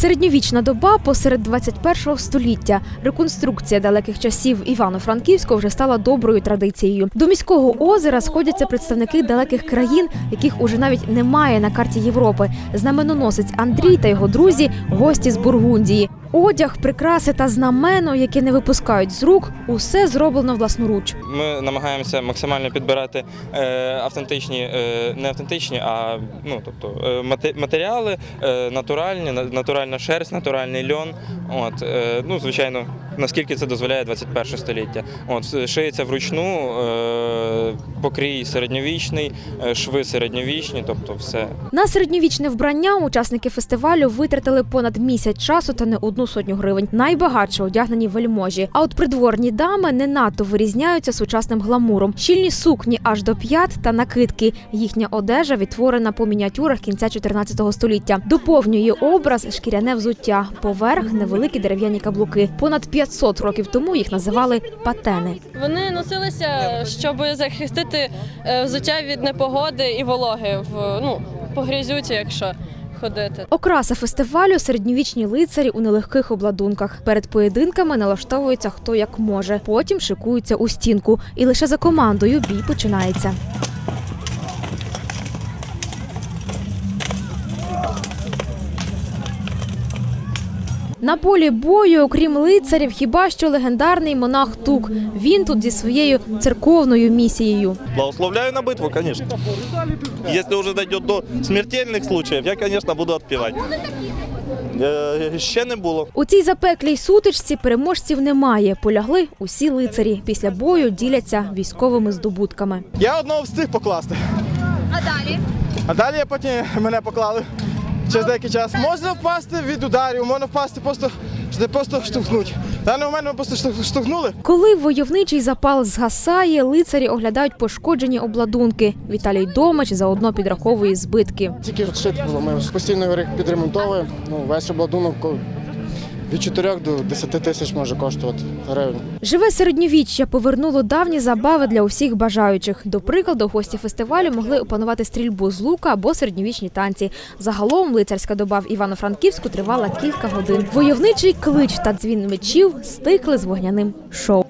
Середньовічна доба посеред 21 століття. Реконструкція далеких часів Івано-Франківського вже стала доброю традицією. До міського озера сходяться представники далеких країн, яких уже навіть немає на карті Європи. Знаменоносець Андрій та його друзі гості з Бургундії. Одяг, прикраси та знамено, які не випускають з рук, усе зроблено власноруч. Ми намагаємося максимально підбирати е, автентичні, е, не автентичні, а ну тобто е, матеріали натуральні, на- натуральна шерсть, натуральний льон. От ну звичайно, наскільки це дозволяє 21 століття. От шиється вручну, е, покрій середньовічний, е, шви середньовічні, тобто все На середньовічне вбрання учасники фестивалю витратили понад місяць часу та не одну сотню гривень. Найбагатше одягнені вельможі. А от придворні дами не надто вирізняються сучасним гламуром. Щільні сукні аж до п'ят та накидки. Їхня одежа відтворена по мініатюрах кінця 14 століття. Доповнює образ шкіряне взуття. Поверх невеликі дерев'яні каблуки. Понад 500 років тому їх називали патени. Вони носилися, щоб захистити е, взуття від непогоди і вологи в ну по грязюці, якщо ходити. Окраса фестивалю середньовічні лицарі у нелегких обладунках. Перед поєдинками налаштовується хто як може. Потім шикуються у стінку, і лише за командою бій починається. На полі бою, окрім лицарів, хіба що легендарний монах Тук. Він тут зі своєю церковною місією. Благословляю на битву, конечно. Если уже дойдет до смертельных случаев, я, конечно, буду отпевать. Е, Ще не було. У цій запеклій сутичці переможців немає. Полягли усі лицарі. Після бою діляться військовими здобутками. Я одного встиг покласти. А далі? А далі я потім мене поклали. Через деякий час можна впасти від ударів, можна впасти просто, просто штовхнуть. Даний момент ми просто штовхнули. Коли войовничий запал згасає, лицарі оглядають пошкоджені обладунки. Віталій Домач заодно підраховує збитки. Тільки шит було, ми постійно підремонтовуємо. Ну, весь обладунок від 4 до 10 тисяч може коштувати гривень. Живе середньовіччя повернуло давні забави для усіх бажаючих. До прикладу, гості фестивалю могли опанувати стрільбу з лука або середньовічні танці. Загалом лицарська доба в Івано-Франківську тривала кілька годин. Войовничий клич та дзвін мечів стикли з вогняним шоу.